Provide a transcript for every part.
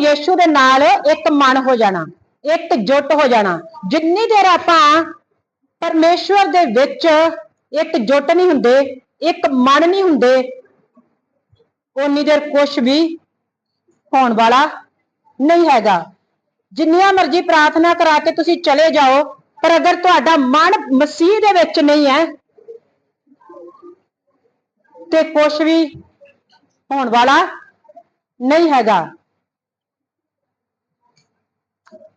ਯੀਸ਼ੂ ਦੇ ਨਾਲ ਇੱਕ ਮਨ ਹੋ ਜਾਣਾ, ਇੱਕ ਜੁੱਟ ਹੋ ਜਾਣਾ। ਜਿੰਨੀ ਦੇਰ ਆਪਾਂ ਪਰਮੇਸ਼ਵਰ ਦੇ ਵਿੱਚ ਇੱਕ ਜੁੱਟ ਨਹੀਂ ਹੁੰਦੇ, ਇੱਕ ਮਨ ਨਹੀਂ ਹੁੰਦੇ ਉਨੀ ਦੇਰ ਕੁਝ ਵੀ ਹੋਣ ਵਾਲਾ ਨਹੀਂ ਹੈਗਾ। ਜਿੰਨੀਆਂ ਮਰਜ਼ੀ ਪ੍ਰਾਰਥਨਾ ਕਰਾ ਕੇ ਤੁਸੀਂ ਚਲੇ ਜਾਓ, ਪਰ ਅਗਰ ਤੁਹਾਡਾ ਮਨ ਮਸੀਹ ਦੇ ਵਿੱਚ ਨਹੀਂ ਹੈ, ਤੇ ਕੁਝ ਵੀ ਹੋਣ ਵਾਲਾ ਨਹੀਂ ਹੈਗਾ।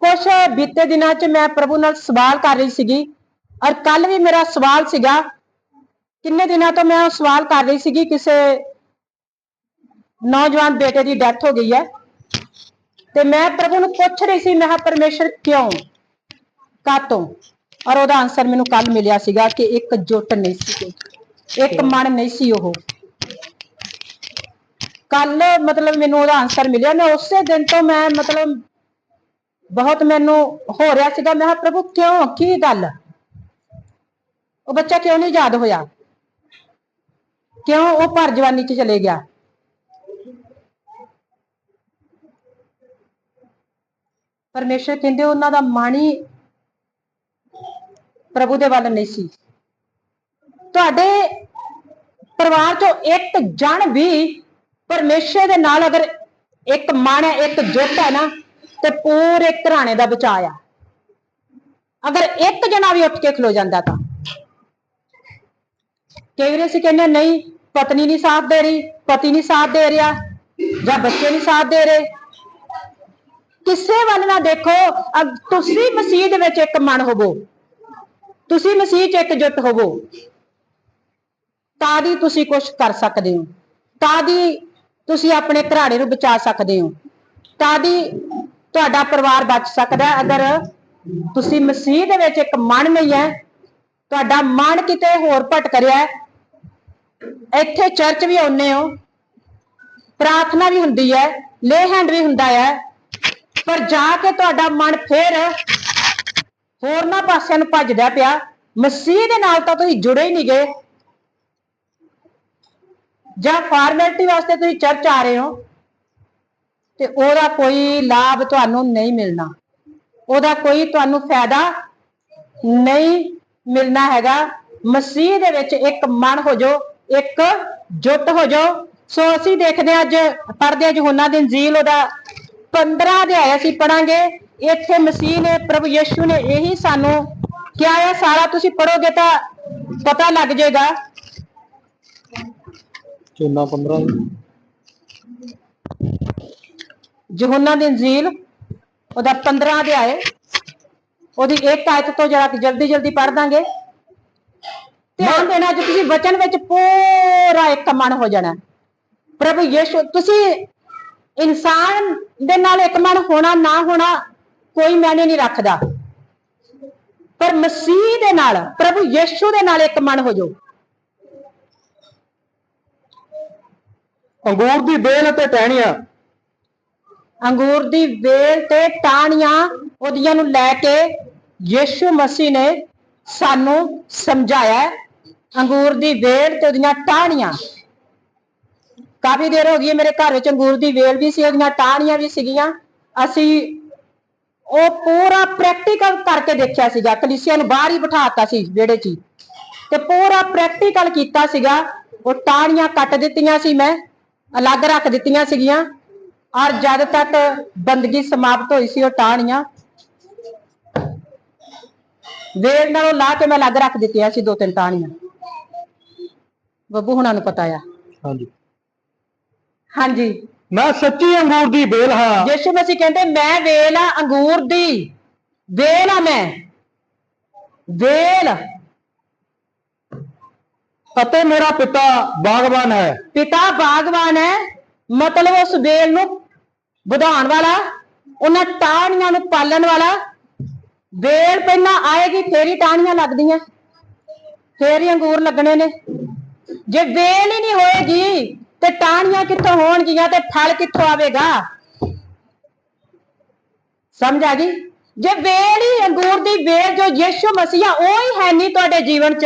ਕੁਝ ਬੀਤੇ ਦਿਨਾਂ 'ਚ ਮੈਂ ਪ੍ਰਭੂ ਨਾਲ ਸਵਾਲ ਕਰ ਰਹੀ ਸੀਗੀ ਔਰ ਕੱਲ ਵੀ ਮੇਰਾ ਸਵਾਲ ਸੀਗਾ। ਕਿੰਨੇ ਦਿਨਾਂ ਤੋਂ ਮੈਂ ਉਹ ਸਵਾਲ ਕਰ ਰਹੀ ਸੀਗੀ ਕਿਸੇ ਨੌਜਵਾਨ ਬੇਟੇ ਦੀ ਡੈਥ ਹੋ ਗਈ ਹੈ। ਤੇ ਮੈਂ ਪ੍ਰਭੂ ਨੂੰ ਪੁੱਛ ਰਹੀ ਸੀ ਮੈਂ ਕਿਹਾ ਪਰਮੇਸ਼ਰ ਕਿਉਂ? ਕਾਤੋਂ ਔਰ ਉਹਦਾ ਆਨਸਰ ਮੈਨੂੰ ਕੱਲ ਮਿਲਿਆ ਸੀਗਾ ਕਿ ਇੱਕ ਜੁੱਟ ਨਹੀਂ ਸੀ ਇੱਕ ਮਨ ਨਹੀਂ ਸੀ ਉਹ। ਕੱਲ ਮਤਲਬ ਮੈਨੂੰ ਉਹਦਾ ਆਨਸਰ ਮਿਲਿਆ। ਮੈਂ ਉਸੇ ਦਿਨ ਤੋਂ ਮੈਂ ਮਤਲਬ ਬਹੁਤ ਮੈਨੂੰ ਹੋ ਰਿਹਾ ਸੀਗਾ। ਮੈਂ ਕਿਹਾ, ਪ੍ਰਭੂ, ਕਿਉਂ? ਕੀ ਗੱਲ? ਉਹ ਬੱਚਾ ਕਿਉਂ ਨਹੀਂ ਯਾਦ ਹੋਇਆ? ਕਿਉਂ ਉਹ ਭਰ ਜਵਾਨੀ ਚ ਚਲੇ ਗਿਆ? ਪਰਮੇਸ਼ਰ ਕਹਿੰਦੇ, ਉਹਨਾਂ ਦਾ ਮਨ ਹੀ ਪ੍ਰਭੂ ਦੇ ਵੱਲ ਨਹੀਂ ਸੀ। ਤੁਹਾਡੇ ਪਰਿਵਾਰ ਚੋਂ ਇੱਕ ਜਣ ਵੀ ਪਰਮੇਸ਼ਰ ਦੇ ਨਾਲ ਅਗਰ ਇੱਕ ਮਨ ਹੈ, ਇੱਕ ਜੁੱਟ ਹੈ ਨਾ ਤੇ ਪੂਰੇ ਘਰਾਣੇ ਦਾ ਬਚਾਅ ਆ। ਅਗਰ ਇੱਕ ਜਣਾ ਵੀ ਉੱਠ ਕੇ ਖਲੋ ਜਾਂਦਾ ਤਾਂ। ਕਈ ਵਾਰੀ ਅਸੀਂ ਕਹਿੰਦੇ ਨਹੀਂ, ਪਤਨੀ ਨਹੀਂ ਸਾਥ ਦੇ ਰਹੀ, ਪਤੀ ਨਹੀਂ ਸਾਥ ਦੇ ਰਿਹਾ ਜਾਂ ਬੱਚੇ ਨਹੀਂ ਸਾਥ ਦੇ ਰਹੇ। ਕਿਸੇ ਵੱਲ ਨਾ ਦੇਖੋ ਤੁਸੀਂ ਮਸੀਹ ਦੇ ਵਿੱਚ ਇੱਕ ਮਨ ਹੋਵੋ। ਤੁਸੀਂ ਮਸੀਹ 'ਚ ਇੱਕ ਜੁੱਟ ਹੋਵੋ। ਤਾਂ ਦੀ ਤੁਸੀਂ ਕੁਝ ਕਰ ਸਕਦੇ ਹੋ। ਤਾਂ ਦੀ ਤੁਸੀਂ ਆਪਣੇ ਘਰਾੜੇ ਨੂੰ ਬਚਾ ਸਕਦੇ ਹੋ। ਤਾਂ ਦੀ ਤੁਹਾਡਾ ਪਰਿਵਾਰ ਬਚ ਸਕਦਾ ਹੈ। ਅਗਰ ਤੁਸੀਂ ਮਸੀਹ ਦੇ ਵਿੱਚ ਇੱਕ ਮਨ ਨਹੀਂ ਹੈ, ਤੁਹਾਡਾ ਮਨ ਕਿਤੇ ਹੋਰ ਭਟਕ ਰਿਹਾ ਹੈ। ਇੱਥੇ ਚਰਚ ਵੀ ਆਉਂਦੇ ਹੋ, ਪ੍ਰਾਰਥਨਾ ਵੀ ਹੁੰਦੀ ਹੈ ਲੇ ਹੈਂਡ ਵੀ ਹੁੰਦਾ ਹੈ, ਪਰ ਜਾ ਕੇ ਤੁਹਾਡਾ ਮਨ ਫੇਰ ਹੋਰਨਾਂ ਪਾਸਿਆਂ ਨੂੰ ਭੱਜਦਾ ਪਿਆ। ਮਸੀਹ ਦੇ ਨਾਲ ਤਾਂ ਤੁਸੀਂ ਜੁੜੇ ਹੀ ਨਹੀਂ ਗਏ। ਜਾਂ ਫਾਰਮੈਲਿਟੀ ਵਾਸਤੇ ਤੁਸੀਂ ਚਰਚ ਆ ਰਹੇ ਹੋ। ਤੇ ਉਹਦਾ ਕੋਈ ਲਾਭ ਤੁਹਾਨੂੰ ਨਹੀਂ ਮਿਲਣਾ। ਉਹਦਾ ਕੋਈ ਤੁਹਾਨੂੰ ਫਾਇਦਾ ਨਹੀਂ ਮਿਲਣਾ ਹੈਗਾ। ਮਸੀਹ ਦੇ ਵਿੱਚ ਇੱਕ ਮਨ ਹੋ ਜਾਓ, ਇੱਕ ਜੁੱਟ ਹੋ ਜਾਓ। ਸੋ ਅਸੀਂ ਦੇਖਦੇ ਅੱਜ, ਪੜ੍ਹਦੇ ਹਾਂ ਦੀ ਇੰਜੀਲ, ਉਹਦਾ 15 ਅਧਿਆਇ ਅਸੀਂ ਪੜਾਂਗੇ ਇੱਥੇ ਮਸੀਹ ਨੇ, ਪ੍ਰਭੂ ਯਿਸੂ ਨੇ ਇਹੀ ਸਾਨੂੰ ਕਿਹਾ ਹੈ, ਸਾਰਾ ਤੁਸੀਂ ਪੜੋਗੇ ਤਾਂ ਪਤਾ ਲੱਗ ਜਾਏਗਾ। ਚੋਨਾ 15 ਯਹੋਨਾ ਦੀ ਇੰਜੀਲ ਉਹਦਾ 15 ਅਧਿਆਇ ਉਹਦੀ ਇੱਕ ਆਇਤ ਤੋਂ ਜਰਾ ਕਿ ਜਲਦੀ ਜਲਦੀ ਪੜ੍ਹ ਦਾਂਗੇ। ਧਿਆਨ ਦੇਣਾ ਜੇ ਤੁਸੀਂ ਵਚਨ ਵਿੱਚ ਪੂਰਾ ਇੱਕ ਮਨ ਹੋ ਜਾਣਾ। ਪ੍ਰਭੂ ਯਿਸੂ, ਤੁਸੀਂ ਇਨਸਾਨ ਦੇ ਨਾਲ ਇੱਕ ਮਨ ਹੋਣਾ, ਨਾ ਹੋਣਾ ਕੋਈ ਮਾਇਨੇ ਨਹੀਂ ਰੱਖਦਾ। ਪਰ ਮਸੀਹ ਦੇ ਨਾਲ, ਪ੍ਰਭੂ ਯਿਸੂ ਦੇ ਨਾਲ ਇੱਕ ਮਨ ਹੋ ਜਾਓ। ਅੰਗੂਰ ਦੀ ਬੇਲ ਅਤੇ ਟਹਿਣੀਆਂ। ਅੰਗੂਰ ਦੀ ਵੇਲ ਤੇ ਟਾਹਣੀਆਂ ਉਹਦੀਆਂ ਨੂੰ ਲੈ ਕੇ ਯੀਸ਼ੂ ਮਸੀਹ ਨੇ ਸਾਨੂੰ ਸਮਝਾਇਆ ਅੰਗੂਰ ਦੀ ਵੇਲ ਤੇ ਉਹਦੀਆਂ ਟਾਹਣੀਆਂ। ਕਾਫੀ ਦੇਰ ਹੋ ਗਈ ਮੇਰੇ ਘਰ ਵਿੱਚ ਅੰਗੂਰ ਦੀ ਵੇਲ ਵੀ ਸੀ, ਉਹਦੀਆਂ ਟਾਹਣੀਆਂ ਵੀ ਸੀਗੀਆਂ। ਅਸੀਂ ਉਹ ਪੂਰਾ ਪ੍ਰੈਕਟੀਕਲ ਕਰਕੇ ਦੇਖਿਆ ਸੀਗਾ। ਕਲੀਸਿਆ ਨੂੰ ਬਾਹਰ ਹੀ ਬਿਠਾਤਾ ਸੀ ਵਿਹੜੇ 'ਚ ਹੀ। ਤੇ ਪੂਰਾ ਪ੍ਰੈਕਟੀਕਲ ਕੀਤਾ ਸੀਗਾ। ਉਹ ਟਾਹਣੀਆਂ ਕੱਟ ਦਿੱਤੀਆਂ ਸੀ ਮੈਂ, ਅਲੱਗ ਰੱਖ ਦਿੱਤੀਆਂ ਸੀਗੀਆਂ। ਔਰ ਜਦ ਤੱਕ ਬੰਦਗੀ ਸਮਾਪਤ ਹੋਈ ਸੀ ਉਹ ਟਾਹਣੀਆਂ ਵੇਲ ਨਾਲੋਂ ਲਾ ਕੇ ਮੈਂ ਅਲੱਗ ਰੱਖ ਦਿੱਤੀਆਂ ਸੀ ਦੋ ਤਿੰਨ ਟਾਹਣੀਆਂ। ਬੱਬੂ ਹੁਣਾਂ ਨੂੰ ਪਤਾ ਆ। ਹਾਂਜੀ। ਹਾਂਜੀ। ਮੈਂ ਸੱਚੀ ਅੰਗੂਰ ਦੀ ਬੇਲ ਹਾਂ। ਯਿਸੂ ਮਸੀਹ ਕਹਿੰਦੇ ਮੈਂ ਵੇਲ ਆ ਅੰਗੂਰ ਦੀ। ਵੇਲ ਆ ਮੈਂ। ਵੇਲ। ਅਤੇ ਮੇਰਾ ਪਿਤਾ ਬਾਗਬਾਨ ਹੈ। ਪਿਤਾ ਬਾਗਵਾਨ ਹੈ। ਮਤਲਬ ਉਸ ਵੇਲ ਨੂੰ ਵਧਾਉਣ ਵਾਲਾ ਉਹਨਾਂ ਟਾਹਣੀਆਂ ਨੂੰ ਪਾਲਣ ਵਾਲਾ। ਵੇਲ ਪਹਿਲਾਂ ਆਏਗੀ ਫੇਰ ਹੀ ਟਾਹਣੀਆਂ ਲੱਗਦੀਆਂ। ਫੇਰ ਹੀ ਅੰਗੂਰ ਲੱਗਣੇ ਨੇ। ਜੇ ਵੇਲ ਹੀ ਨਹੀਂ ਹੋਏਗੀ ਤੇ ਟਾਹਣੀਆਂ ਕਿੱਥੋਂ ਹੋਣਗੀਆਂ ਤੇ ਫਲ ਕਿੱਥੋਂ ਆਵੇਗਾ? ਸਮਝ ਆ ਗਈ? ਜੇ ਵੇਲ ਹੀ ਅੰਗੂਰ ਦੀ ਵੇਲ ਜੋ ਯਿਸੂ ਮਸੀਹ ਉਹ ਹੀ ਹੈ ਨਹੀਂ ਤੁਹਾਡੇ ਜੀਵਨ 'ਚ।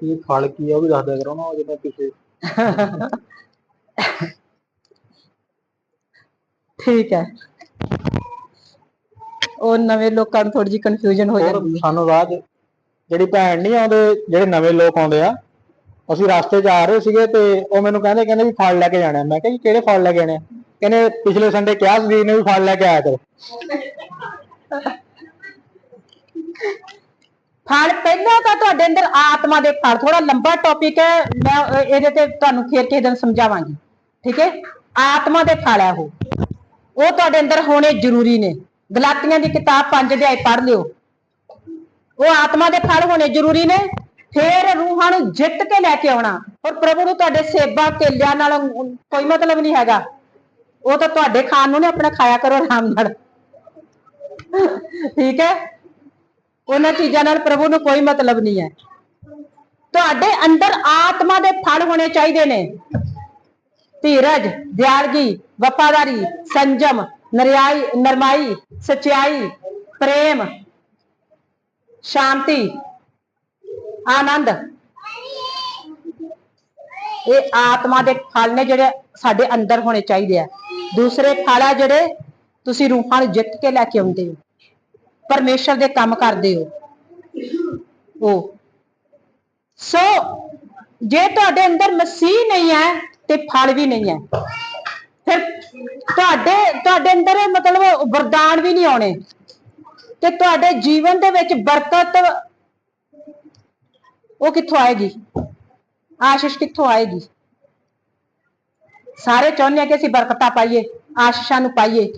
ਕੀ ਫਲ ਕੀ ਆ ਉਹ ਵੀ ਦੱਸ ਦਿਆ ਕਰੋ ਨਾ ਉਹ ਜਦੋਂ ਪਿੱਛੇ ਠੀਕ ਹੈ। ਉਹ ਨਵੇਂ ਲੋਕਾਂ ਨੂੰ ਥੋੜੀ ਜਿਹੀ ਕਨਫਿਊਜ਼ਨ ਹੋ ਹੋਰ ਜਾਂਦੀ ਹੈ। ਸਾਨੂੰ 'ਚ ਜਿਹੜੀ ਭੈਣ ਨਹੀਂ ਆਉਂਦੇ ਜਿਹੜੇ ਨਵੇਂ ਲੋਕ ਆਉਂਦੇ ਆ ਅਸੀਂ ਰਸਤੇ 'ਚ ਆ ਰਹੇ ਸੀਗੇ ਤੇ ਉਹ ਮੈਨੂੰ ਕਹਿੰਦੇ ਕਹਿੰਦੇ ਵੀ ਫਲ ਲੈ ਕੇ ਜਾਣਾ। ਮੈਂ ਕਿਹਾ ਜੀ ਕਿਹੜੇ ਫਲ ਲੈ ਕੇ ਆ? ਕਹਿੰਦੇ ਪਿਛਲੇ ਸੰਡੇ ਕਿਹਾ ਸੀ ਨੇ ਵੀ ਫਲ ਲੈ ਕੇ ਆਇਆ ਕਰੋ। ਫਲ ਪਹਿਲਾਂ ਤਾਂ ਤੁਹਾਡੇ ਅੰਦਰ ਆਤਮਾ ਦੇ ਫਲ ਥੋੜਾ ਲੰਬਾ ਟੌਪਿਕ ਹੈ ਮੈਂ ਅਹ, ਇਹਦੇ ਤੇ ਤੁਹਾਨੂੰ ਫੇਰ ਕਿਸੇ ਦਿਨ ਸਮਝਾਵਾਂਗੀ। ਠੀਕ ਹੈ? ਆਤਮਾ ਦੇ ਫਲ ਹੈ ਉਹ। ਉਹ ਤੁਹਾਡੇ ਅੰਦਰ ਹੋਣੇ ਜ਼ਰੂਰੀ ਨੇ। ਗਲਾਤੀਆਂ ਦੀ ਕਿਤਾਬ 5 ਅਧਿਆਇ ਪੜ੍ਹ ਲਿਓ। ਉਹ ਆਤਮਾ ਦੇ ਫਲ ਹੋਣੇ ਜ਼ਰੂਰੀ ਨੇ। ਫੇਰ ਰੂਹਾਂ ਨੂੰ ਜਿੱਤ ਕੇ ਲੈ ਕੇ ਆਉਣਾ। ਔਰ ਪ੍ਰਭੂ ਨੂੰ ਤੁਹਾਡੇ ਸੇਵਾ ਕੇਲਿਆਂ ਨਾਲ ਕੋਈ ਮਤਲਬ ਨਹੀਂ ਹੈਗਾ। ਉਹ ਤਾਂ ਤੁਹਾਡੇ ਖਾਣ ਨੂੰ ਨੇ ਆਪਣਾ ਖਾਇਆ ਕਰੋ ਆਰਾਮ ਨਾਲ। ਠੀਕ ਹੈ? ਉਹਨਾਂ ਚੀਜ਼ਾਂ ਨਾਲ ਪ੍ਰਭੂ ਨੂੰ ਕੋਈ ਮਤਲਬ ਨਹੀਂ ਹੈ। ਤੁਹਾਡੇ ਅੰਦਰ ਆਤਮਾ ਦੇ ਫਲ ਹੋਣੇ ਚਾਹੀਦੇ ਨੇ। ਧੀਰਜ, ਦਿਆਲਗੀ, ਵਫਾਦਾਰੀ, ਸੰਜਮ, ਨਰਿਆਈ, ਨਰਮਾਈ ਸਚਾਈ ਪ੍ਰੇਮ, ਸ਼ਾਂਤੀ, ਆਨੰਦ। ਇਹ ਆਤਮਾ ਦੇ ਫਲ ਨੇ ਜਿਹੜੇ ਸਾਡੇ ਅੰਦਰ ਹੋਣੇ ਚਾਹੀਦੇ ਆ। ਦੂਸਰੇ ਫਲ ਆ ਜਿਹੜੇ ਤੁਸੀਂ ਰੂਹਾਂ ਨੂੰ ਜਿੱਤ ਕੇ ਲੈ ਕੇ ਆਉਂਦੇ ਹੋ। ਪਰਮੇਸ਼ਰ ਦੇ ਕੰਮ ਕਰਦੇ ਹੋ। ਉਹ। ਸੋ, ਜੇ ਤੁਹਾਡੇ ਅੰਦਰ ਮਸੀਹ ਨਹੀਂ ਹੈ ਤੇ ਫਲ ਵੀ ਨਹੀਂ ਹੈ। ਫਿਰ ਤੁਹਾਡੇ ਤੁਹਾਡੇ ਅੰਦਰ ਮਤਲਬ ਵਰਦਾਨ ਵੀ ਨਹੀਂ ਆਉਣੇ। ਤੇ ਤੁਹਾਡੇ ਜੀਵਨ ਦੇ ਵਿੱਚ ਬਰਕਤ ਉਹ ਕਿੱਥੋਂ ਆਏਗੀ? ਆਸ਼ੀਸ਼ ਕਿੱਥੋਂ ਆਏਗੀ? ਸਾਰੇ ਚਾਹੁੰਦੇ ਆ ਕਿ ਅਸੀਂ ਬਰਕਤਾਂ ਪਾਈਏ, ਆਸ਼ੀਸ਼ਾਂ ਨੂੰ ਪਾਈਏ।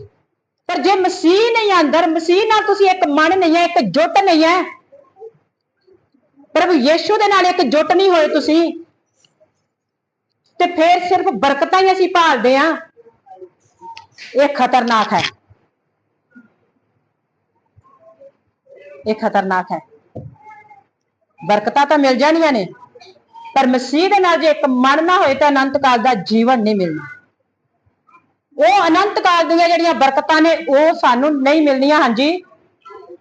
ਪਰ ਜੇ ਮਸੀਹ ਨਹੀਂ ਅੰਦਰ, ਮਸੀਹ ਨਾਲ ਤੁਸੀਂ ਇੱਕ ਮਨ ਨਹੀਂ ਹੈ, ਇੱਕ ਜੁੱਟ ਨਹੀਂ ਹੈ। ਪ੍ਰਭੂ ਯੀਸ਼ੂ ਦੇ ਨਾਲ ਇੱਕ ਜੁੱਟ ਨਹੀਂ ਹੋਏ ਤੁਸੀਂ। ਤੇ ਫਿਰ ਸਿਰਫ ਬਰਕਤਾਂ ਹੀ ਅਸੀਂ ਭਾਲਦੇ ਆ। ਇਹ ਖਤਰਨਾਕ ਹੈ। ਇਹ ਖਤਰਨਾਕ ਹੈ। ਬਰਕਤਾਂ ਤਾਂ ਮਿਲ ਜਾਣੀਆਂ ਨੇ, ਪਰ ਮਸੀਹ ਦੇ ਨਾਲ ਜੇ ਇੱਕ ਮਨ ਨਾ ਹੋਏ ਤਾਂ ਅਨੰਤ ਕਾਲ ਦਾ ਜੀਵਨ ਨਹੀਂ ਮਿਲਣਾ। ਉਹ ਅਨੰਤ ਕਾਲ ਦੀਆਂ ਜਿਹੜੀਆਂ ਬਰਕਤਾਂ ਨੇ, ਉਹ ਸਾਨੂੰ ਨਹੀਂ ਮਿਲਣੀਆਂ, ਹਾਂਜੀ।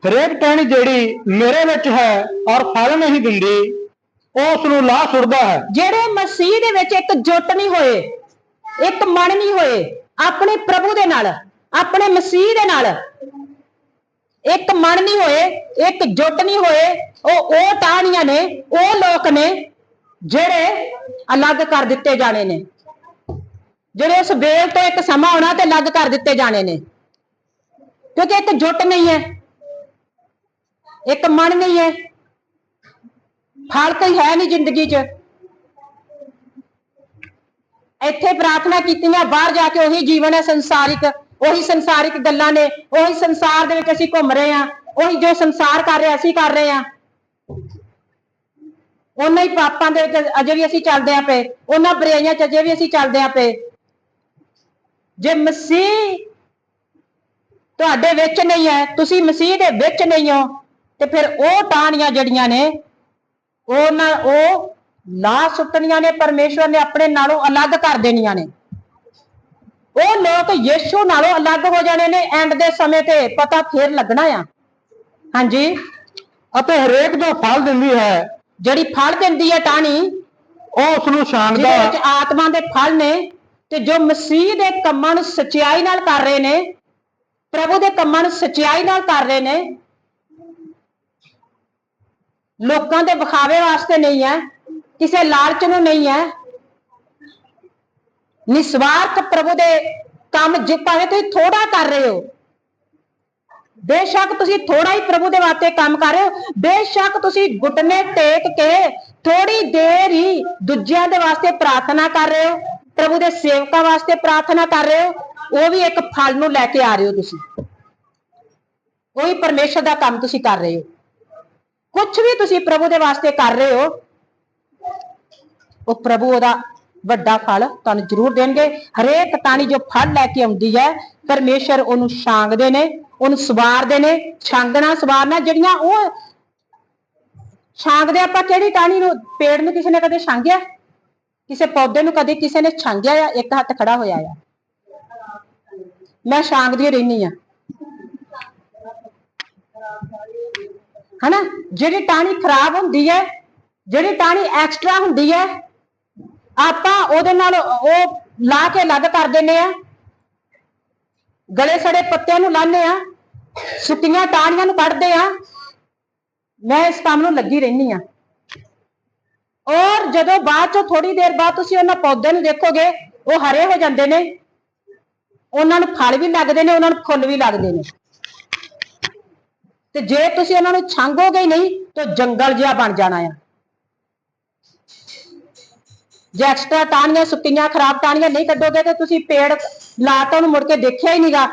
ਹਰੇਕ ਟਹਿਣੀ ਜਿਹੜੀ ਮੇਰੇ ਵਿੱਚ ਹੈ ਔਰ ਫਲ ਨਹੀਂ ਦਿੰਦੀ ਉਸ ਨੂੰ ਲਾ ਸੁੱਟਦਾ ਹੈ। ਜਿਹੜੇ ਮਸੀਹ ਦੇ ਵਿੱਚ ਇੱਕ ਜੁੱਟ ਨਹੀਂ ਹੋਏ, ਇੱਕ ਮਨ ਨਹੀਂ ਹੋਏ, ਆਪਣੇ ਪ੍ਰਭੂ ਦੇ ਨਾਲ, ਆਪਣੇ ਮਸੀਹ ਦੇ ਨਾਲ ਇੱਕ ਮਨ ਨਹੀਂ ਹੋਏ, ਇੱਕ ਜੁੱਟ ਨਹੀਂ ਹੋਏ, ਉਹ ਉਹ ਟਾਹਣੀਆਂ ਨੇ, ਉਹ ਲੋਕ ਨੇ ਜਿਹੜੇ ਅਲੱਗ ਕਰ ਦਿੱਤੇ ਜਾਣੇ ਨੇ। ਜਿਹੜੇ ਉਸ ਬੇਲ ਤੋਂ ਇੱਕ ਸਮਾਂ ਆਉਣਾ ਤੇ ਅਲੱਗ ਕਰ ਦਿੱਤੇ ਜਾਣੇ ਨੇ। ਕਿਉਂਕਿ ਇੱਕ ਜੁੱਟ ਨਹੀਂ ਹੈ, ਇੱਕ ਮਨ ਨਹੀਂ ਹੈ ਫਲ ਕੋਈ ਹੈ ਨਹੀਂ ਜ਼ਿੰਦਗੀ 'ਚ। ਇੱਥੇ ਪ੍ਰਾਰਥਨਾ ਕੀਤੀਆਂ ਬਾਹਰ ਜਾ ਕੇ ਉਹੀ ਜੀਵਨ ਹੈ ਸੰਸਾਰਿਕ, ਉਹੀ ਸੰਸਾਰਿਕ ਗੱਲਾਂ ਨੇ, ਉਹੀ ਸੰਸਾਰ ਦੇ ਵਿੱਚ ਅਸੀਂ ਘੁੰਮ ਰਹੇ ਹਾਂ, ਉਹੀ ਜੋ ਸੰਸਾਰ ਕਰ ਰਿਹਾ, ਅਸੀਂ ਕਰ ਰਹੇ ਹਾਂ। ਉਹਨਾਂ ਹੀ ਪਾਪਾਂ ਦੇ ਵਿੱਚ ਅਜੇ ਵੀ ਅਸੀਂ ਚੱਲਦੇ ਆਂ ਪਏ, ਉਹਨਾਂ ਬੁਰਾਈਆਂ 'ਚ ਅਜੇ ਵੀ ਅਸੀਂ ਚੱਲਦੇ ਆਂ ਪਏ। ਜੇ ਮਸੀਹ ਤੁਹਾਡੇ ਵਿੱਚ ਨਹੀਂ ਹੈ, ਤੁਸੀਂ ਮਸੀਹ ਦੇ ਵਿੱਚ ਨਹੀਂ ਹੋ, ਤੇ ਫਿਰ ਉਹ ਟਾਹਣੀਆਂ ਜਿਹੜੀਆਂ ਨੇ ਉਹ ਨਾ ਉਹ ਲਾ ਸੁੱਟਣੀਆਂ ਨੇ ਪਰਮੇਸ਼ਵਰ ਨੇ ਆਪਣੇ ਨਾਲੋਂ ਅਲੱਗ ਕਰ ਦੇਣੀਆਂ ਨੇ। ਉਹ ਲੋਕ ਯੀਸ਼ੂ ਨਾਲੋਂ ਅਲੱਗ ਹੋ ਜਾਣੇ ਨੇ ਐਂਡ ਦੇ ਸਮੇਂ ਤੇ ਪਤਾ ਫੇਰ ਲੱਗਣਾ ਆ। ਹਾਂਜੀ? ਅਤੇ ਹਰੇਕ ਜੋ ਫਲ ਦਿੰਦੀ ਹੈ ਜਿਹੜੀ ਫਲ ਦਿੰਦੀ ਹੈ ਟਾਹਣੀ ਉਹ ਉਸ ਨੂੰ ਛਾਂਗਦਾ ਜਿਹਦੇ ਵਿੱਚ ਆਤਮਾ ਦੇ ਫਲ ਨੇ ਤੇ ਜੋ ਮਸੀਹ ਦੇ ਕੰਮਾਂ ਨੂੰ ਸਚਾਈ ਨਾਲ ਕਰ ਰਹੇ ਨੇ ਪ੍ਰਭੂ ਦੇ ਕੰਮਾਂ ਨੂੰ ਸਚਾਈ ਨਾਲ ਕਰ ਰਹੇ ਨੇ ਲੋਕਾਂ ਦੇ ਵਿਖਾਵੇ ਵਾਸਤੇ ਨਹੀਂ ਹੈ, ਕਿਸੇ ਲਾਲਚ ਨੂੰ ਨਹੀਂ ਹੈ। ਨਿਸਵਾਰਥ ਪ੍ਰਭੂ ਦੇ ਕੰਮ ਜੇ ਭਾਵੇਂ ਤੁਸੀਂ ਥੋੜਾ ਕਰ ਰਹੇ ਹੋ, ਬੇਸ਼ੱਕ ਤੁਸੀਂ ਥੋੜਾ ਹੀ ਪ੍ਰਭੂ ਦੇ ਵਾਸਤੇ ਕੰਮ ਕਰ ਰਹੇ ਹੋ, ਬੇਸ਼ੱਕ ਤੁਸੀਂ ਘੁਟਨੇ ਟੇਕ ਕੇ ਥੋੜੀ ਦੇਰ ਹੀ ਦੂਜਿਆਂ ਦੇ ਵਾਸਤੇ ਪ੍ਰਾਰਥਨਾ ਕਰ ਰਹੇ ਹੋ, ਪ੍ਰਭੂ ਦੇ ਸੇਵਕਾਂ ਵਾਸਤੇ ਪ੍ਰਾਰਥਨਾ ਕਰ ਰਹੇ ਹੋ, ਉਹ ਵੀ ਇੱਕ ਫਲ ਨੂੰ ਲੈ ਕੇ ਆ ਰਹੇ ਹੋ ਤੁਸੀਂ। ਕੋਈ ਪਰਮੇਸ਼ਰ ਦਾ ਕੰਮ ਤੁਸੀਂ ਕਰ ਰਹੇ ਹੋ। ਕੁਝ ਵੀ ਤੁਸੀਂ ਪ੍ਰਭੂ ਦੇ ਵਾਸਤੇ ਕਰ ਰਹੇ ਹੋ, ਉਹ ਪ੍ਰਭੂ ਉਹਦਾ ਵੱਡਾ ਫਲ ਤੁਹਾਨੂੰ ਜ਼ਰੂਰ ਦੇਣਗੇ। ਹਰੇਕ ਤਾਣੀ ਜੋ ਫਲ ਲੈ ਕੇ ਆਉਂਦੀ ਹੈ, ਪਰਮੇਸ਼ਰ ਉਹਨੂੰ ਛਾਂਗਦੇ ਨੇ, ਉਹਨੂੰ ਸਵਾਰਦੇ ਨੇ, ਛਾਂਗਣਾ, ਸਵਾਰਨਾ, ਜਿਹੜੀਆਂ ਉਹ ਛਾਂਗਦੇ ਆਪਾਂ ਕਿਹੜੀ ਟਾਣੀ ਨੂੰ? ਪੇੜ ਨੂੰ ਕਿਸੇ ਨੇ ਕਦੇ ਛਾਂਗਿਆ? ਕਿਸੇ ਪੌਦੇ ਨੂੰ ਕਦੇ ਕਿਸੇ ਨੇ ਛਾਂਗਿਆ ਆ? ਇੱਕ ਹੱਥ ਖੜਾ ਹੋਇਆ ਆ। ਮੈਂ ਛਾਂਗਦੀ ਰਹਿਨੀ ਆ ਹਨਾ? ਜਿਹੜੀ ਟਾਣੀ ਖਰਾਬ ਹੁੰਦੀ ਹੈ, ਜਿਹੜੀ ਟਾਣੀ ਐਕਸਟਰਾ ਹੁੰਦੀ ਹੈ, ਆਪਾਂ ਉਹਦੇ ਨਾਲ ਉਹ ਲਾ ਕੇ ਅਲੱਗ ਕਰ ਦਿੰਨੇ ਆ ਗਲੇ ਸੜੇ ਪੱਤਿਆਂ ਨੂੰ ਲਾਉਂਦੇ ਆ ਸੁੱਕੀਆਂ ਟਾਹਣੀਆਂ ਨੂੰ ਕੱਢਦੇ ਆ ਮੈਂ ਇਸ ਕੰਮ ਨੂੰ ਲੱਗੀ ਰਹਿੰਦੀ ਆ ਔਰ ਜਦੋਂ ਬਾਅਦ ਚੋਂ ਥੋੜੀ ਦੇਰ ਬਾਅਦ ਤੁਸੀਂ ਉਹਨਾਂ ਪੌਦੇ ਨੂੰ ਦੇਖੋਗੇ, ਉਹ ਹਰੇ ਹੋ ਜਾਂਦੇ ਨੇ। ਉਹਨਾਂ ਨੂੰ ਫਲ ਵੀ ਲੱਗਦੇ ਨੇ, ਉਹਨਾਂ ਨੂੰ ਫੁੱਲ ਵੀ ਲੱਗਦੇ ਨੇ। ਤੇ ਜੇ ਤੁਸੀਂ ਉਹਨਾਂ ਨੂੰ ਛਾਂਗੋਗੇ ਨਹੀਂ, ਤਾਂ ਜੰਗਲ ਜਿਹਾ ਬਣ ਜਾਣਾ ਆ। ਜੇ ਐਕਸਟਰਾ ਟਾਹਣੀਆਂ ਸੁੱਕੀਆਂ, ਖਰਾਬ ਟਾਹਣੀਆਂ ਨਹੀਂ ਕੱਢੋਗੇ ਤੇ ਤੁਸੀਂ ਪੇੜ ਲਾਤਾ ਉਹਨੂੰ ਮੁੜ ਕੇ ਦੇਖਿਆ ਹੀ ਨਹੀਂਗਾ।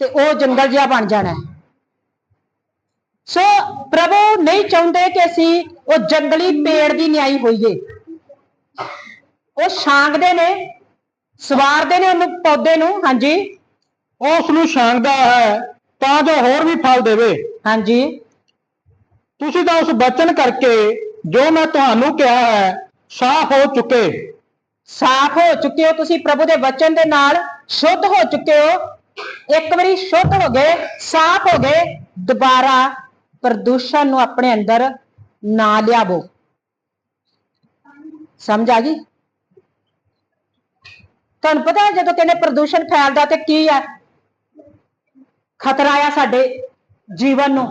ਤੇ ਉਹ ਜੰਗਲ ਜਿਹਾ ਬਣ ਜਾਣਾ। ਸੋ ਪ੍ਰਭੂ ਨਹੀਂ ਚਾਹੁੰਦੇ ਕਿ ਅਸੀਂ ਉਹ ਜੰਗਲੀ ਪੇੜ ਦੀ ਨਿਆਈ ਹੋਈਏ। ਉਹ ਛਾਂਗਦੇ ਨੇ, ਸਵਾਰਦੇ ਨੇ ਉਹਨੂੰ ਪੌਦੇ ਨੂੰ, ਹਾਂਜੀ। ਉਹ ਉਸ ਨੂੰ ਛਾਂਗਦਾ ਹੈ। ਤਾਂ ਜੋ ਹੋਰ ਵੀ ਫਲ ਦੇਵੇ। ਹਾਂਜੀ। ਤੁਸੀਂ ਤਾਂ ਉਸ ਬਚਨ ਕਰਕੇ ਜੋ ਮੈਂ ਤੁਹਾਨੂੰ ਕਿਹਾ ਹੈ ਸਾਫ਼ ਹੋ ਚੁੱਕੇ। ਸਾਫ਼ ਹੋ ਚੁੱਕੇ ਹੋ ਤੁਸੀਂ ਪ੍ਰਭੂ ਦੇ ਵਚਨ ਦੇ ਨਾਲ ਸ਼ੁੱਧ ਹੋ ਚੁੱਕੇ ਹੋ। ਇੱਕ ਵਾਰੀ ਸ਼ੁੱਧ ਹੋ ਗਏ ਸਾਫ਼ ਹੋ ਗਏ ਦੁਬਾਰਾ ਪ੍ਰਦੂਸ਼ਣ ਨੂੰ ਆਪਣੇ ਅੰਦਰ ਨਾ ਲਿਆਵੋ। ਸਮਝ ਆ ਗਈ? ਤੁਹਾਨੂੰ ਪਤਾ ਹੈ ਜਦੋਂ ਕਹਿੰਦੇ ਪ੍ਰਦੂਸ਼ਣ ਫੈਲਦਾ ਤੇ ਕੀ ਹੈ ਖਤਰਾ ਆ ਸਾਡੇ ਜੀਵਨ ਨੂੰ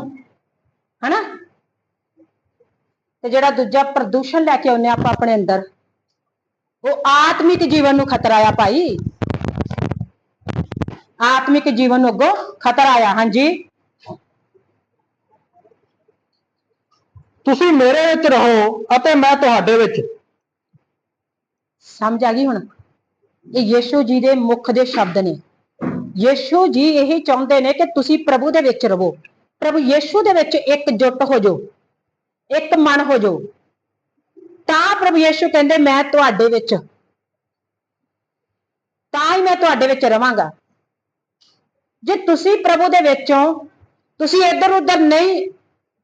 ਹਨਾ? ਤੇ ਜਿਹੜਾ ਦੂਜਾ ਪ੍ਰਦੂਸ਼ਣ ਲੈ ਕੇ ਆਉਂਦੇ ਆਪਾਂ ਆਪਣੇ ਅੰਦਰ ਉਹ ਆਤਮਿਕ ਜੀਵਨ ਨੂੰ ਖਤਰਾ ਆ ਭਾਈ। ਆਤਮਿਕ ਜੀਵਨ ਨੂੰ ਅੱਗੋਂ ਖਤਰਾ ਆ ਹਾਂਜੀ। ਤੁਸੀਂ ਮੇਰੇ ਵਿੱਚ ਰਹੋ ਅਤੇ ਮੈਂ ਤੁਹਾਡੇ ਵਿੱਚ। ਸਮਝ ਆ ਗਈ ਹੁਣ? ਇਹ ਯੀਸ਼ੂ ਜੀ ਦੇ ਮੁਖ ਦੇ ਸ਼ਬਦ ਨੇ। ਯੀਸ਼ੂ ਜੀ ਇਹ ਚਾਹੁੰਦੇ ਨੇ ਕਿ ਤੁਸੀਂ ਪ੍ਰਭੂ ਦੇ ਵਿੱਚ ਰਹੋ ਪ੍ਰਭੂ ਯੀਸ਼ੂ ਦੇ ਵਿੱਚ ਇੱਕ ਜੁੱਟ ਹੋ ਜਾਓ, ਇੱਕ ਮਨ ਹੋ ਜਾਓ। ਤਾਂ ਪ੍ਰਭੂ ਯੀਸ਼ੂ ਕਹਿੰਦੇ, ਮੈਂ ਤੁਹਾਡੇ ਵਿੱਚ, ਤਾਂ ਹੀ ਮੈਂ ਤੁਹਾਡੇ ਵਿੱਚ ਰਵਾਂਗਾ। ਜੇ ਤੁਸੀਂ ਪ੍ਰਭੂ ਦੇ ਵਿੱਚੋਂ ਤੁਸੀਂ ਇੱਧਰ ਉੱਧਰ ਨਹੀਂ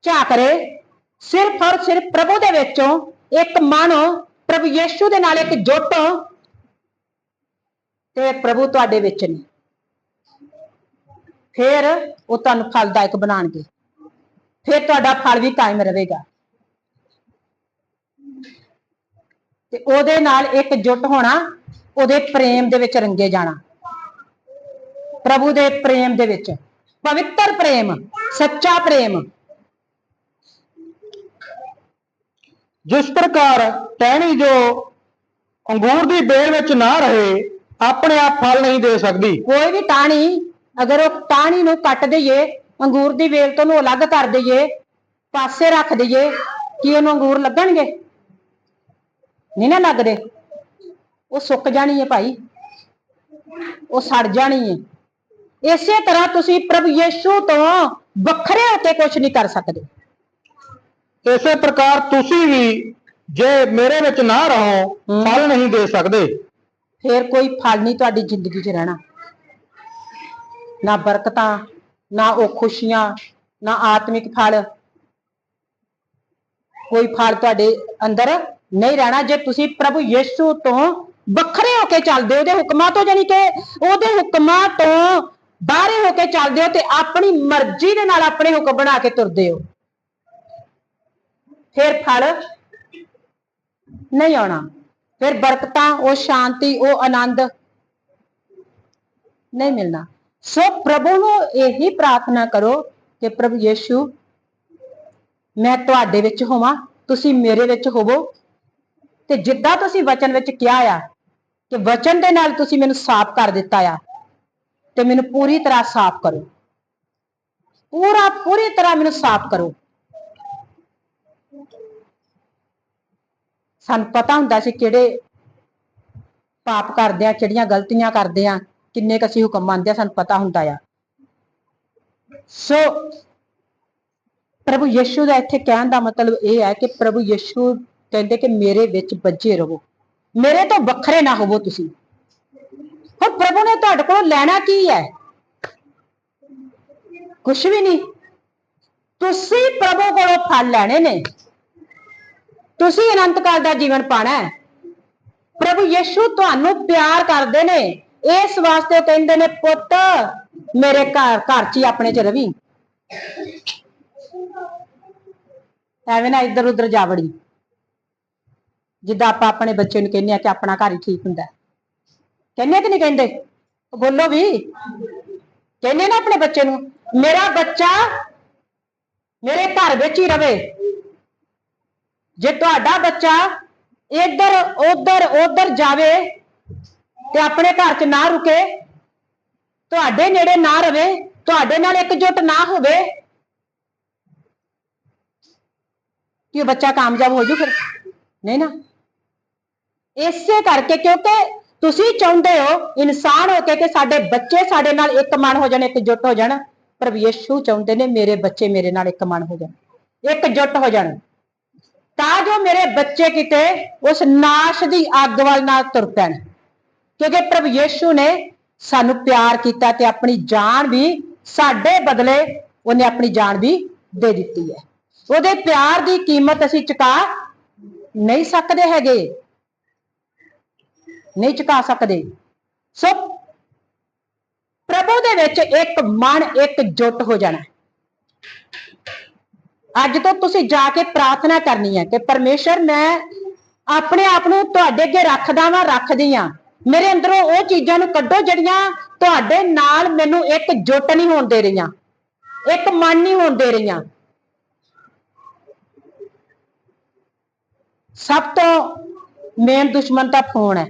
ਝਾਕ ਰਹੇ, ਸਿਰਫ ਔਰ ਸਿਰਫ ਪ੍ਰਭੂ ਦੇ ਵਿੱਚੋਂ ਇੱਕ ਮਨ ਹੋ ਪ੍ਰਭੂ ਯੀਸ਼ੂ ਦੇ ਨਾਲ ਇੱਕ ਜੁੱਟ ਹੋ ਤੇ ਪ੍ਰਭੂ ਤੁਹਾਡੇ ਵਿੱਚ ਨੇ। ਫਿਰ ਉਹ ਤੁਹਾਨੂੰ ਫਲਦਾਇਕ ਬਣਾਉਣਗੇ। ਫਿਰ ਤੁਹਾਡਾ ਫਲ ਵੀ ਕਾਇਮ ਰਹੇਗਾ। ਤੇ ਉਹਦੇ ਨਾਲ ਇੱਕ ਜੁੱਟ ਹੋਣਾ, ਉਹਦੇ ਪ੍ਰੇਮ ਦੇ ਵਿੱਚ ਰੰਗੇ ਜਾਣਾ। ਪ੍ਰਭੂ ਦੇ ਪ੍ਰੇਮ ਦੇ ਵਿੱਚ। ਪਵਿੱਤਰ ਪ੍ਰੇਮ, ਸੱਚਾ ਪ੍ਰੇਮ। ਜਿਸ ਪ੍ਰਕਾਰ ਟਹਿਣੀ ਜੋ ਅੰਗੂਰ ਦੀ ਬੇਲ ਵਿੱਚ ਨਾ ਰਹੇ, ਆਪਣੇ ਆਪ ਫਲ ਨਹੀਂ ਦੇ ਸਕਦੀ। ਕੋਈ ਵੀ ਟਾਹਣੀ ਅਗਰ ਉਹ ਟਾਹਣੀ ਨੂੰ ਕੱਟ ਦਈਏ ਅੰਗੂਰ ਦੀ ਵੇਲ ਤੋਂ ਉਹਨੂੰ ਅਲੱਗ ਕਰ ਦਈਏ ਪਾਸੇ ਰੱਖ ਦਈਏ ਕੀ ਉਹਨੂੰ ਅੰਗੂਰ ਲੱਗਣਗੇ? ਨਹੀਂ ਨਾ ਲੱਗਦੇ। ਉਹ ਸੁੱਕ ਜਾਣੀ ਹੈ ਭਾਈ। ਉਹ ਸੜ ਜਾਣੀ ਹੈ। ਇਸੇ ਤਰ੍ਹਾਂ ਤੁਸੀਂ ਪ੍ਰਭੂ ਯੀਸ਼ੂ ਤੋਂ ਵੱਖਰੇ ਹੋ ਕੇ ਕੁਝ ਨਹੀਂ ਕਰ ਸਕਦੇ। ਇਸੇ ਪ੍ਰਕਾਰ ਤੁਸੀਂ ਵੀ ਜੇ ਮੇਰੇ ਵਿੱਚ ਨਾ ਰਹੋ। ਫਲ ਨਹੀਂ ਦੇ ਸਕਦੇ। ਫਿਰ ਕੋਈ ਫਲ ਨਹੀਂ ਤੁਹਾਡੀ ਜ਼ਿੰਦਗੀ 'ਚ ਰਹਿਣਾ। ਨਾ ਬਰਕਤਾਂ ਨਾ ਉਹ ਖੁਸ਼ੀਆਂ ਨਾ ਆਤਮਿਕ ਫਲ ਕੋਈ ਫਲ ਤੁਹਾਡੇ ਅੰਦਰ ਨਹੀਂ ਰਹਿਣਾ ਜੇ ਤੁਸੀਂ ਪ੍ਰਭੂ ਯੀਸ਼ੂ ਤੋਂ ਵੱਖਰੇ ਹੋ ਕੇ ਚੱਲਦੇ ਹੋ ਉਹਦੇ ਹੁਕਮਾਂ ਤੋਂ ਜਾਨੀ ਕਿ ਉਹਦੇ ਹੁਕਮਾਂ ਤੋਂ ਬਾਹਰੇ ਹੋ ਕੇ ਚੱਲਦੇ ਹੋ ਤੇ ਆਪਣੀ ਮਰਜ਼ੀ ਦੇ ਨਾਲ ਆਪਣੇ ਹੁਕਮ ਬਣਾ ਕੇ ਤੁਰਦੇ ਹੋ ਫਿਰ ਫਲ ਨਹੀਂ ਆਉਣਾ ਫਿਰ ਬਰਕਤਾਂ ਉਹ ਸ਼ਾਂਤੀ ਉਹ ਆਨੰਦ ਨਹੀਂ ਮਿਲਣਾ ਸੋ ਪ੍ਰਭੂ ਨੂੰ ਇਹੀ ਪ੍ਰਾਰਥਨਾ ਕਰੋ ਕਿ ਪ੍ਰਭੂ ਯੀਸ਼ੂ, ਮੈਂ ਤੁਹਾਡੇ ਵਿੱਚ ਹੋਵਾਂ, ਤੁਸੀਂ ਮੇਰੇ ਵਿੱਚ ਹੋਵੋ। ਤੇ ਜਿੱਦਾਂ ਤੁਸੀਂ ਵਚਨ ਵਿੱਚ ਕਿਹਾ ਆ ਕਿ ਵਚਨ ਦੇ ਨਾਲ ਤੁਸੀਂ ਮੈਨੂੰ ਸਾਫ਼ ਕਰ ਦਿੱਤਾ ਆ, ਤੇ ਮੈਨੂੰ ਪੂਰੀ ਤਰ੍ਹਾਂ ਸਾਫ਼ ਕਰੋ। ਪੂਰਾ, ਪੂਰੀ ਤਰ੍ਹਾਂ ਮੈਨੂੰ ਸਾਫ਼ ਕਰੋ। ਸਾਨੂੰ ਪਤਾ ਹੁੰਦਾ ਸੀ ਕਿਹੜੇ ਪਾਪ ਕਰਦੇ ਆ, ਕਿਹੜੀਆਂ ਗਲਤੀਆਂ ਕਰਦੇ ਆ। ਕਿੰਨੇ ਕੁ ਅਸੀਂ ਹੁਕਮ ਮੰਨਦੇ ਆ ਸਾਨੂੰ ਪਤਾ ਹੁੰਦਾ ਆ ਸੋ ਪ੍ਰਭੂ ਯਿਸੂ ਦਾ ਇੱਥੇ ਕਹਿਣ ਦਾ ਮਤਲਬ ਇਹ ਹੈ ਕਿ ਪ੍ਰਭੂ ਯਿਸੂ ਕਹਿੰਦੇ ਕਿ ਮੇਰੇ ਵਿੱਚ ਬੱਝੇ ਰਹੋ ਮੇਰੇ ਤੋਂ ਵੱਖਰੇ ਨਾ ਹੋਵੋ ਤੁਸੀਂ ਹੁਣ ਪ੍ਰਭੂ ਨੇ ਤੁਹਾਡੇ ਕੋਲ ਲੈਣਾ ਕੀ ਹੈ ਕੁਝ ਵੀ ਨਹੀਂ ਤੁਸੀਂ ਪ੍ਰਭੂ ਕੋਲੋਂ ਫਲ ਲੈਣੇ ਨੇ ਤੁਸੀਂ ਅਨੰਤ ਕਾਲ ਦਾ ਜੀਵਨ ਪਾਣਾ ਹੈ ਪ੍ਰਭੂ ਯਿਸੂ ਤੁਹਾਨੂੰ ਪਿਆਰ ਕਰਦੇ ਨੇ ਇਸ ਵਾਸਤੇ ਕਹਿੰਦੇ ਨੇ, ਪੁੱਤ, ਮੇਰੇ ਘਰ ਘਰ 'ਚ ਹੀ ਆਪਣੇ 'ਚ ਰਵੀ। ਐਵੇਂ ਨਾ ਇੱਧਰ ਉੱਧਰ ਜਾਵੜੀ ਜਿੱਦਾਂ ਆਪਾਂ ਆਪਣੇ ਬੱਚੇ ਨੂੰ ਕਹਿੰਦੇ ਆ ਕਿ ਆਪਣਾ ਘਰ ਹੀ ਠੀਕ ਹੁੰਦਾ ਕਹਿੰਦੇ ਕਿ ਨਹੀਂ ਕਹਿੰਦੇ? ਬੋਲੋ ਵੀ। ਕਹਿੰਦੇ ਨਾ ਆਪਣੇ ਬੱਚੇ ਨੂੰ, ਮੇਰਾ ਬੱਚਾ ਮੇਰੇ ਘਰ ਵਿੱਚ ਹੀ ਰਵੇ। ਜੇ ਤੁਹਾਡਾ ਬੱਚਾ ਇੱਧਰ, ਉੱਧਰ ਉੱਧਰ ਜਾਵੇ ਤੇ ਆਪਣੇ ਘਰ 'ਚ ਨਾ ਰੁਕੇ ਤੁਹਾਡੇ ਨੇੜੇ ਨਾ ਰਵੇ ਤੁਹਾਡੇ ਨਾਲ ਇਕਜੁੱਟ ਨਾ ਹੋਵੇ ਕਿ ਉਹ ਬੱਚਾ ਕਾਮਯਾਬ ਹੋ ਜੂ ਫਿਰ ਨਹੀਂ ਨਾ ਇਸੇ ਕਰਕੇ ਕਿਉਂਕਿ ਤੁਸੀਂ ਚਾਹੁੰਦੇ ਹੋ ਇਨਸਾਨ ਹੋ ਕੇ ਕਿ ਸਾਡੇ ਬੱਚੇ ਸਾਡੇ ਨਾਲ ਇੱਕ ਮਨ ਹੋ ਜਾਣ ਇਕਜੁੱਟ ਹੋ ਜਾਣ ਪਰ ਯਿਸੂ ਚਾਹੁੰਦੇ ਨੇ ਮੇਰੇ ਬੱਚੇ ਮੇਰੇ ਨਾਲ ਇੱਕ ਮਨ ਹੋ ਜਾਣ ਇਕਜੁੱਟ ਹੋ ਜਾਣ ਤਾਂ ਜੋ ਮੇਰੇ ਬੱਚੇ ਕਿਤੇ ਉਸ ਨਾਸ਼ ਦੀ ਅੱਗ ਵੱਲ ਨਾ ਤੁਰ ਪੈਣ ਕਿਉਂਕਿ ਪ੍ਰਭੂ ਯਿਸੂ ਨੇ ਸਾਨੂੰ ਪਿਆਰ ਕੀਤਾ ਤੇ ਆਪਣੀ ਜਾਨ ਵੀ ਸਾਡੇ ਬਦਲੇ ਉਹਨੇ ਆਪਣੀ ਜਾਨ ਵੀ ਦੇ ਦਿੱਤੀ ਹੈ। ਉਹਦੇ ਪਿਆਰ ਦੀ ਕੀਮਤ ਅਸੀਂ ਚੁਕਾ ਨਹੀਂ ਸਕਦੇ ਹੈਗੇ। ਨਹੀਂ ਚੁਕਾ ਸਕਦੇ। ਸੋ ਪ੍ਰਭੂ ਦੇ ਵਿੱਚ ਇੱਕ ਮਨ, ਇੱਕ ਜੁੱਟ ਹੋ ਜਾਣਾ। ਅੱਜ ਤੋਂ ਤੁਸੀਂ ਜਾ ਕੇ ਪ੍ਰਾਰਥਨਾ ਕਰਨੀ ਹੈ ਕਿ ਪਰਮੇਸ਼ਰ ਮੈਂ ਆਪਣੇ ਆਪ ਨੂੰ ਤੁਹਾਡੇ ਅੱਗੇ ਰੱਖਦਾ ਵਾਂ, ਰੱਖਦੀ ਆ ਮੇਰੇ ਅੰਦਰੋਂ ਉਹ ਚੀਜ਼ਾਂ ਨੂੰ ਕੱਢੋ ਜਿਹੜੀਆਂ ਤੁਹਾਡੇ ਨਾਲ ਮੈਨੂੰ ਇੱਕ ਜੁੱਟ ਨਹੀਂ ਹੋਣ ਦੇ ਰਹੀਆਂ। ਇੱਕ ਮਨ ਨਹੀਂ ਹੋਣ ਦੇ ਰਹੀਆਂ। ਸਭ ਤੋਂ ਮੇਨ ਦੁਸ਼ਮਣ ਤਾਂ ਫੋਨ ਹੈ।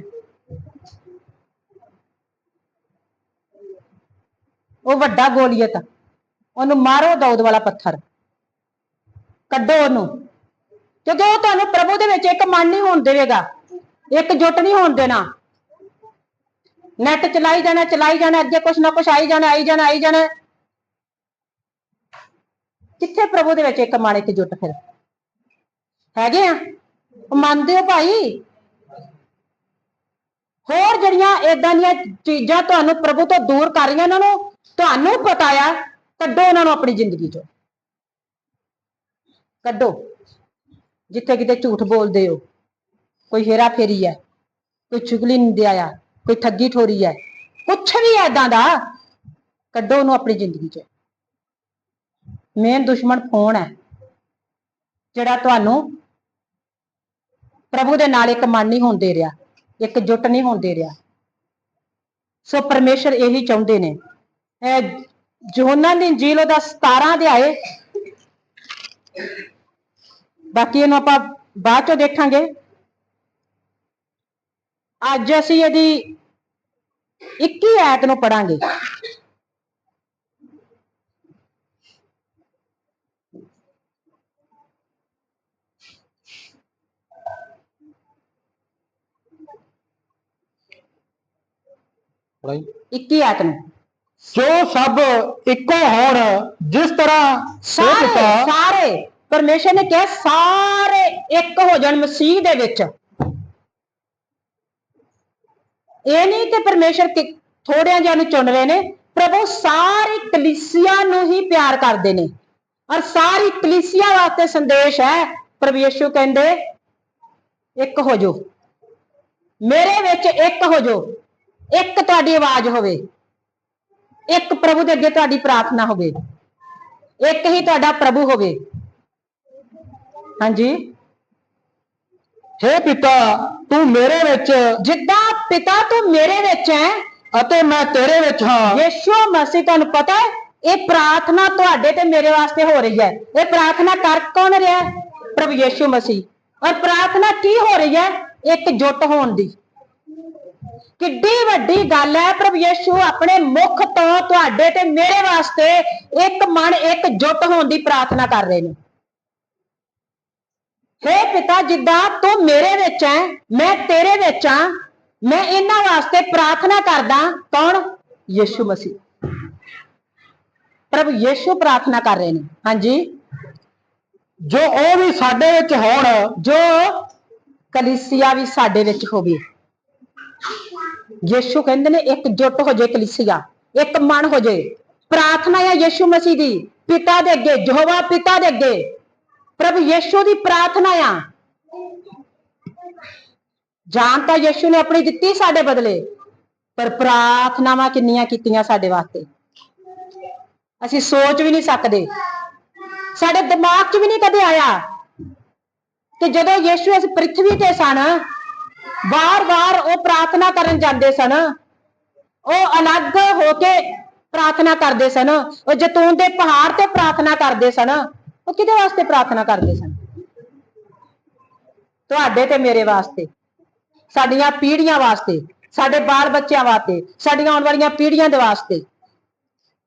ਉਹ ਵੱਡਾ ਗੋਲੀਅਤ ਉਹਨੂੰ ਮਾਰੋ ਦੌਦ ਵਾਲਾ ਪੱਥਰ। ਕੱਢੋ ਉਹਨੂੰ। ਕਿਉਂਕਿ ਉਹ ਤੁਹਾਨੂੰ ਪ੍ਰਭੂ ਦੇ ਵਿੱਚ ਇੱਕ ਮਨ ਨਹੀਂ ਹੋਣ ਦੇਵੇਗਾ। ਇੱਕ ਜੁੱਟ ਨਹੀਂ ਹੋਣ ਦੇਣਾ। ਨੈਟ ਚਲਾਈ ਜਾਣਾ ਚਲਾਈ ਜਾਣਾ ਅੱਗੇ ਕੁਛ ਨਾ ਕੁਛ ਆਈ ਜਾਣਾ ਆਈ ਜਾਣਾ ਆਈ ਜਾਣਾ ਕਿੱਥੇ ਪ੍ਰਭੂ ਦੇ ਵਿੱਚ ਇੱਕ ਮਨ ਇੱਕ ਜੁੱਟ ਫਿਰ ਹੈਗੇ ਆ ਉਹ ਮੰਨਦੇ ਹੋ ਭਾਈ ਹੋਰ ਜਿਹੜੀਆਂ ਏਦਾਂ ਦੀਆਂ ਚੀਜ਼ਾਂ ਤੁਹਾਨੂੰ ਪ੍ਰਭੂ ਤੋਂ ਦੂਰ ਕਰ ਰਹੀਆਂ ਉਹਨਾਂ ਨੂੰ ਤੁਹਾਨੂੰ ਪਤਾ ਆ ਕੱਢੋ ਉਹਨਾਂ ਨੂੰ ਆਪਣੀ ਜ਼ਿੰਦਗੀ ਚੋਂ ਕੱਢੋ ਜਿੱਥੇ ਕਿਤੇ ਝੂਠ ਬੋਲਦੇ ਹੋ ਕੋਈ ਹੇਰਾ ਫੇਰੀ ਹੈ ਕੋਈ ਚੁਗਲੀ ਨਿੰਦਿਆ ਆ ਕੋਈ ਠੱਗੀ ਠੋਰੀ ਹੈ ਕੁਛ ਵੀ ਐਦਾਂ ਦਾ। ਕੱਢੋ ਉਹਨੂੰ ਆਪਣੀ ਜ਼ਿੰਦਗੀ 'ਚ। ਮੇਨ ਦੁਸ਼ਮਣ ਫੋਨ ਹੈ ਜਿਹੜਾ ਤੁਹਾਨੂੰ ਪ੍ਰਭੂ ਦੇ ਨਾਲ ਇੱਕ ਮਨ ਨਹੀਂ ਹੁੰਦੇ ਰਿਹਾ, ਇੱਕ ਜੁੱਟ ਨਹੀਂ ਹੁੰਦੇ ਰਿਹਾ। ਸੋ ਪਰਮੇਸ਼ਰ ਇਹੀ ਚਾਹੁੰਦੇ ਨੇ। ਇਹ ਯੋਹਨਾ ਦੀ ਇੰਜੀਲ ਉਹਦਾ 17 ਅਧਿਆਏ ਬਾਕੀ ਇਹਨੂੰ ਆਪਾਂ ਬਾਅਦ ਚੋਂ ਦੇਖਾਂਗੇ। ਅੱਜ ਅਸੀਂ ਇਹਦੀ 21 ਐਤ ਨੂੰ ਪੜਾਂਗੇ ਪੜਾਈ 21 ਐਤ ਨੂੰ। ਜੋ ਸਭ ਇੱਕੋ ਹੋਣ ਜਿਸ ਤਰ੍ਹਾਂ ਸਾਰੇ ਸਾਰੇ। ਪਰਮੇਸ਼ਰ ਨੇ ਕਿਹਾ ਸਾਰੇ ਇੱਕ ਹੋ ਜਾਣ ਮਸੀਹ ਦੇ ਵਿੱਚ। ਇਹ ਨਹੀਂ ਕਿ ਪਰਮੇਸ਼ਰ ਥੋੜਿਆਂ ਜਿਹਾ ਨੂੰ ਚੁਣ ਰਹੇ ਨੇ, ਪ੍ਰਭੂ ਸਾਰੀ ਕਲੀਸਿਆ ਨੂੰ ਹੀ ਪਿਆਰ ਕਰਦੇ ਨੇ ਔਰ ਸਾਰੀ ਕਲੀਸਿਆ ਵਾਸਤੇ ਸੰਦੇਸ਼ ਹੈ, ਪ੍ਰਭੂ ਯਿਸੂ ਕਹਿੰਦੇ, ਇੱਕ ਹੋ ਜਾਓ, ਮੇਰੇ ਵਿੱਚ ਇੱਕ ਹੋ ਜਾਓ, ਇੱਕ ਤੁਹਾਡੀ ਆਵਾਜ਼ ਹੋਵੇ, ਇੱਕ ਪ੍ਰਭੂ ਦੇ ਅੱਗੇ ਤੁਹਾਡੀ ਪ੍ਰਾਰਥਨਾ ਹੋਵੇ, ਇੱਕ ਹੀ ਤੁਹਾਡਾ ਪ੍ਰਭੂ ਹੋਵੇ। ਹਾਂਜੀ। ਹੇ ਪਿਤਾ ਤੂੰ ਮੇਰੇ ਵਿੱਚ ਜਿੱਦਾਂ ਪਿਤਾ ਤੂੰ ਮੇਰੇ ਵਿੱਚ ਹੈ ਅਤੇ ਮੈਂ ਤੇਰੇ ਵਿੱਚ ਹਾਂ। ਯਿਸੂ ਮਸੀਹ ਤੁਹਾਨੂੰ ਪਤਾ ਹੈ ਇਹ ਪ੍ਰਾਰਥਨਾ ਤੁਹਾਡੇ ਤੇ ਮੇਰੇ ਵਾਸਤੇ ਹੋ ਰਹੀ ਹੈ। ਇਹ ਪ੍ਰਾਰਥਨਾ ਕਰ ਕੌਣ ਰਿਹਾ ਹੈ? ਪ੍ਰਭੂ ਯਿਸੂ ਮਸੀਹ। ਔਰ ਪ੍ਰਾਰਥਨਾ ਕੀ ਹੋ ਰਹੀ ਹੈ? ਇੱਕ ਜੁੱਟ ਹੋਣ ਦੀ। ਕਿੱਡੀ ਵੱਡੀ ਗੱਲ ਹੈ ਪ੍ਰਭੂ ਯਿਸੂ ਆਪਣੇ ਮੁਖ ਤੋਂ ਤੁਹਾਡੇ ਤੇ ਮੇਰੇ ਵਾਸਤੇ ਇੱਕ ਮਨ ਇੱਕ ਜੁੱਟ ਹੋਣ ਦੀ ਪ੍ਰਾਰਥਨਾ ਕਰ ਰਹੇ ਨੇ। ਹੇ ਪਿਤਾ, ਜਿੱਦਾਂ ਤੂੰ ਮੇਰੇ ਵਿੱਚ ਹੈ, ਮੈਂ ਤੇਰੇ ਵਿੱਚ ਹਾਂ ਮੈਂ ਇਹਨਾਂ ਵਾਸਤੇ ਪ੍ਰਾਰਥਨਾ ਕਰਦਾ, ਕੌਣ? ਯਿਸੂ ਮਸੀਹ। ਪ੍ਰਭੂ ਯਿਸੂ ਪ੍ਰਾਰਥਨਾ ਕਰ ਰਹੇ ਨੇ। ਹਾਂਜੀ। ਜੋ ਉਹ ਵੀ ਸਾਡੇ ਵਿੱਚ ਹੋਣ, ਜੋ ਕਲੀਸਿਆ ਵੀ ਸਾਡੇ ਵਿੱਚ ਹੋਵੇ। ਯਿਸੂ ਕਹਿੰਦੇ ਨੇ, ਇੱਕ ਜੁੱਟ ਹੋ ਜੇ ਕਲੀਸਿਆ, ਇੱਕ ਮਨ ਹੋ ਜੇ। ਪ੍ਰਾਰਥਨਾ ਹੈ ਯਿਸੂ ਮਸੀਹ ਦੀ, ਪਿਤਾ ਦੇ ਅੱਗੇ, ਯਹੋਵਾ ਪਿਤਾ ਦੇ ਅੱਗੇ। ਪ੍ਰਭੂ ਯਿਸੂ ਦੀ ਪ੍ਰਾਰਥਨਾ ਆ। ਜਾਨ ਤਾਂ ਯਿਸੂ ਨੇ ਆਪਣੀ ਦਿੱਤੀ ਸਾਡੇ ਬਦਲੇ, ਪਰ ਪ੍ਰਾਰਥਨਾਵਾਂ ਕਿੰਨੀਆਂ ਕੀਤੀਆਂ ਸਾਡੇ ਵਾਸਤੇ। ਅਸੀਂ ਸੋਚ ਵੀ ਨਹੀਂ ਸਕਦੇ। ਸਾਡੇ ਦਿਮਾਗ 'ਚ ਵੀ ਨਹੀਂ ਕਦੇ ਆਇਆ ਕਿ ਜਦੋਂ ਯਿਸੂ ਇਸ ਪ੍ਰithvi ਤੇ ਸਨ, ਵਾਰ-ਵਾਰ ਉਹ ਪ੍ਰਾਰਥਨਾ ਕਰਨ ਜਾਂਦੇ ਸਨ, ਉਹ ਅਲੱਗ ਹੋ ਕੇ ਪ੍ਰਾਰਥਨਾ ਕਰਦੇ ਸਨ, ਉਹ ਜਤੂਨ ਦੇ ਪਹਾੜ ਤੇ ਪ੍ਰਾਰਥਨਾ ਕਰਦੇ ਸਨ। ਉਹ ਕਿਹਦੇ ਵਾਸਤੇ ਪ੍ਰਾਰਥਨਾ ਕਰਦੇ ਸਨ? ਤੁਹਾਡੇ ਤੇ ਮੇਰੇ ਵਾਸਤੇ, ਸਾਡੀਆਂ ਪੀੜ੍ਹੀਆਂ ਵਾਸਤੇ, ਸਾਡੇ ਬਾਲ ਬੱਚਿਆਂ ਵਾਸਤੇ, ਸਾਡੀਆਂ ਆਉਣ ਵਾਲੀਆਂ ਪੀੜ੍ਹੀਆਂ ਦੇ ਵਾਸਤੇ।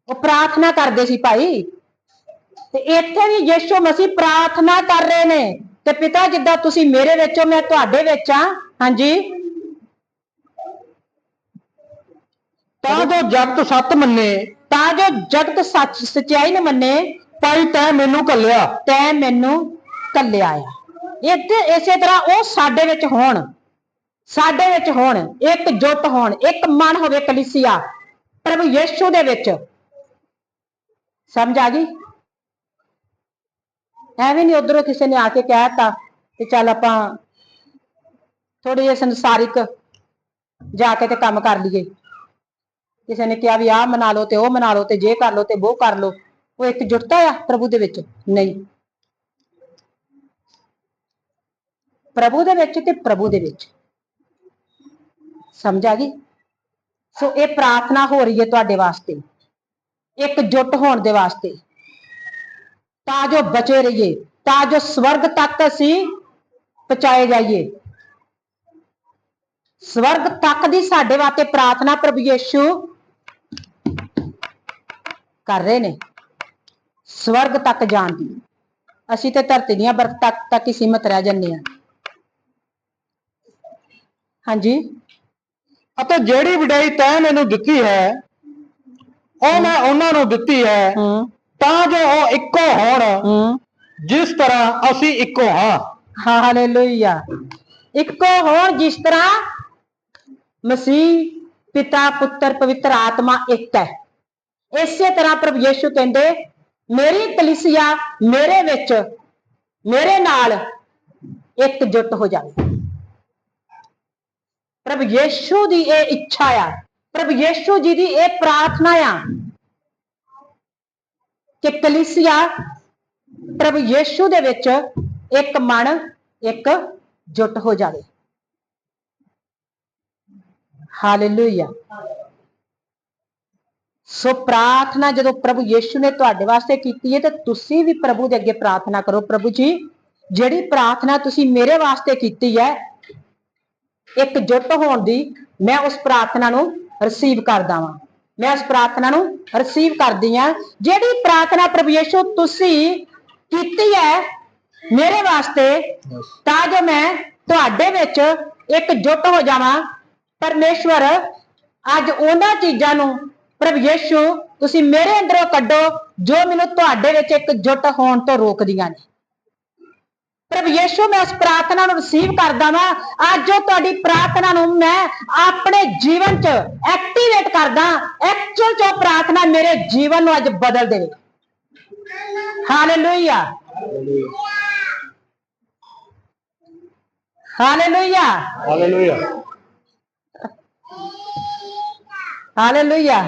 ਉਹ ਪ੍ਰਾਰਥਨਾ ਕਰਦੇ ਸੀ ਭਾਈ। ਤੇ ਇੱਥੇ ਵੀ ਯੀਸ਼ੂ ਮਸੀਹ ਪ੍ਰਾਰਥਨਾ ਕਰ ਰਹੇ ਨੇ। ਤੇ ਪਿਤਾ, ਜਿੱਦਾਂ ਤੁਸੀਂ ਮੇਰੇ ਵਿੱਚੋਂ ਮੈਂ ਤੁਹਾਡੇ ਵਿੱਚ ਆ ਹਾਂਜੀ। ਤਾਂ ਜੋ ਜਗਤ ਸੱਤ ਮੰਨੇ, ਤਾਂ ਜੋ ਜਗਤ ਸੱਚ, ਸਚਾਈ ਨੂੰ ਮੰਨੇ ਭਾਈ ਤੈਂ ਮੈਨੂੰ ਕੱਲਿਆ ਤੈ ਮੈਨੂੰ ਕੱਲਿਆ ਆ। ਇੱਥੇ ਇਸੇ ਤਰ੍ਹਾਂ ਉਹ ਸਾਡੇ ਵਿੱਚ ਹੋਣ। ਸਾਡੇ ਵਿੱਚ ਹੋਣ। ਇੱਕ ਜੁੱਟ ਹੋਣ। ਇੱਕ ਮਨ ਹੋਵੇ ਕਲੀਸਿਆ। ਪ੍ਰਭੂ ਯੀਸ਼ੂ ਦੇ ਵਿੱਚ। ਸਮਝ ਆ ਗਈ? ਐਵੇਂ ਨਹੀਂ ਉਧਰੋਂ ਕਿਸੇ ਨੇ ਆ ਕੇ ਕਹਿਤਾ ਕਿ ਚੱਲ ਆਪਾਂ ਥੋੜੇ ਜਿਹੀ ਸੰਸਾਰਿਕ ਜਾ ਕੇ ਤੇ ਕੰਮ ਕਰ ਲਈਏ। ਕਿਸੇ ਨੇ ਕਿਹਾ ਵੀ ਆਹ ਮਨਾ ਲਓ ਤੇ ਉਹ ਮਨਾ ਲਓ ਤੇ ਜੇ ਕਰ ਲਓ ਤੇ ਉਹ ਕਰ ਲਓ। ਉਹ ਇੱਕ ਜੁਟਤਾ ਆ ਪ੍ਰਭੂ ਦੇ ਵਿੱਚ? ਨਹੀਂ। ਪ੍ਰਭੂ ਦੇ ਵਿੱਚ ਤੇ ਪ੍ਰਭੂ ਦੇ ਵਿੱਚ। ਸਮਝ ਆ ਗਈ? ਸੋ ਇਹ ਪ੍ਰਾਰਥਨਾ ਹੋ ਰਹੀ ਹੈ ਤੁਹਾਡੇ ਵਾਸਤੇ। ਇੱਕ ਜੁਟ ਹੋਣ ਦੇ ਵਾਸਤੇ। ਤਾਂ ਜੋ ਬਚੇ ਰਹੀਏ, ਤਾਂ ਜੋ ਸਵਰਗ ਤੱਕ ਅਸੀਂ ਪਹੁੰਚਾਏ ਜਾਈਏ। ਸਵਰਗ ਤੱਕ ਦੀ ਸਾਡੇ ਵਾਸਤੇ ਪ੍ਰਾਰਥਨਾ ਪ੍ਰਭੂ ਯੀਸ਼ੂ ਕਰ ਰਹੇ ਨੇ। ਸਵਰਗ ਤੱਕ ਜਾਣ ਦੀ। ਅਸੀਂ ਤੇ ਧਰਤੀ ਦੀਆਂ ਬਰਫ਼ ਤੱਕ ਤੱਕ ਹੀ ਸੀਮਤ ਰਹਿ ਜੰਨੇ ਆ ਹਾਂਜੀ? ਅਤੇ ਜਿਹੜੀ ਵਡਿਆਈ ਤੈਂ ਮੈਨੂੰ ਦਿੱਤੀ ਹੈ ਉਹ ਮੈਂ ਉਹਨਾਂ ਨੂੰ ਦਿੱਤੀ ਹੈ ਹੂੰ। ਤਾਂ ਜੋ ਉਹ ਇੱਕੋ ਹੋਣ ਹੂੰ। ਜਿਸ ਤਰ੍ਹਾਂ ਅਸੀਂ ਇੱਕੋ ਹਾਂ। ਹਾਲੇਲੂਇਆ। ਇੱਕੋ ਹੋਣ ਜਿਸ ਤਰ੍ਹਾਂ ਮਸੀਹ ਪਿਤਾ ਪੁੱਤਰ ਪਵਿੱਤਰ ਆਤਮਾ ਇੱਕ ਹੈ। ਇਸੇ ਤਰ੍ਹਾਂ ਪ੍ਰਭੂ ਯੀਸ਼ੂ ਕਹਿੰਦੇ ਮੇਰੀ ਕਲੀਸਿਆ ਮੇਰੇ ਵਿੱਚ, ਮੇਰੇ ਨਾਲ ਇੱਕ ਜੁੱਟ ਹੋ ਜਾਵੇ। ਪ੍ਰਭੂ ਯੀਸ਼ੂ ਦੀ ਇਹ ਇੱਛਾ ਆ। ਪ੍ਰਭੂ ਯੀਸ਼ੂ ਜੀ ਦੀ ਇਹ ਪ੍ਰਾਰਥਨਾ ਆ ਕਿ ਕਲੀਸਿਆ ਪ੍ਰਭ ਯੀਸ਼ੂ ਦੇ ਵਿੱਚ ਇੱਕ ਮਨ ਇੱਕ ਜੁੱਟ ਹੋ ਜਾਵੇ। ਹਾਲੇਲੂਇਆ। ਸੋ ਪ੍ਰਾਰਥਨਾ ਜਦੋਂ ਪ੍ਰਭੂ ਯੀਸ਼ੂ ਨੇ ਤੁਹਾਡੇ ਵਾਸਤੇ ਕੀਤੀ ਹੈ, ਤੇ ਤੁਸੀਂ ਵੀ ਪ੍ਰਭੂ ਦੇ ਅੱਗੇ ਪ੍ਰਾਰਥਨਾ ਕਰੋ ਪ੍ਰਭੂ ਜੀ। ਜਿਹੜੀ ਪ੍ਰਾਰਥਨਾ ਤੁਸੀਂ ਮੇਰੇ ਵਾਸਤੇ ਕੀਤੀ ਹੈ, ਇੱਕ ਜੁੱਟ ਹੋਣ ਦੀ ਮੈਂ ਉਸ ਪ੍ਰਾਰਥਨਾ ਨੂੰ ਰਿਸੀਵ ਕਰਦਾ ਵਾਂ ਮੈਂ ਉਸ ਪ੍ਰਾਰਥਨਾ ਨੂੰ ਰਿਸੀਵ ਕਰਦੀ ਆ ਜਿਹੜੀ ਪ੍ਰਾਰਥਨਾ ਪ੍ਰਭੂ ਯੀਸ਼ੂ ਤੁਸੀਂ ਕੀਤੀ ਹੈ ਮੇਰੇ ਵਾਸਤੇ, ਤਾਂ ਜੋ ਮੈਂ ਤੁਹਾਡੇ ਵਿੱਚ ਇੱਕ ਜੁੱਟ ਹੋ ਜਾਵਾਂ। ਪਰਮੇਸ਼ਵਰ, ਅੱਜ ਉਹਨਾਂ ਚੀਜ਼ਾਂ ਨੂੰ ਪ੍ਰਭੂ ਯੀਸ਼ੂ ਤੁਸੀਂ ਮੇਰੇ ਅੰਦਰੋਂ ਕੱਢੋ ਜੋ ਮੈਨੂੰ ਤੁਹਾਡੇ ਵਿੱਚ ਇੱਕ ਜੁੱਟ ਹੋਣ ਤੋਂ ਰੋਕਦੀਆਂ ਨੇ। ਪ੍ਰਭੂ ਯੀਸ਼ੂ ਮੈਂ ਉਸ ਪ੍ਰਾਰਥਨਾ ਨੂੰ ਰਿਸੀਵ ਕਰਦਾ ਵਾਂ। ਅੱਜ ਉਹ ਤੁਹਾਡੀ ਪ੍ਰਾਰਥਨਾ ਨੂੰ ਮੈਂ ਆਪਣੇ ਜੀਵਨ 'ਚ ਐਕਟੀਵੇਟ ਕਰਦਾ ਐਕਚੁਅਲ 'ਚ ਉਹ ਪ੍ਰਾਰਥਨਾ ਮੇਰੇ ਜੀਵਨ ਨੂੰ ਅੱਜ ਬਦਲ ਦੇਵੇ hallelujah hallelujah hallelujah hallelujah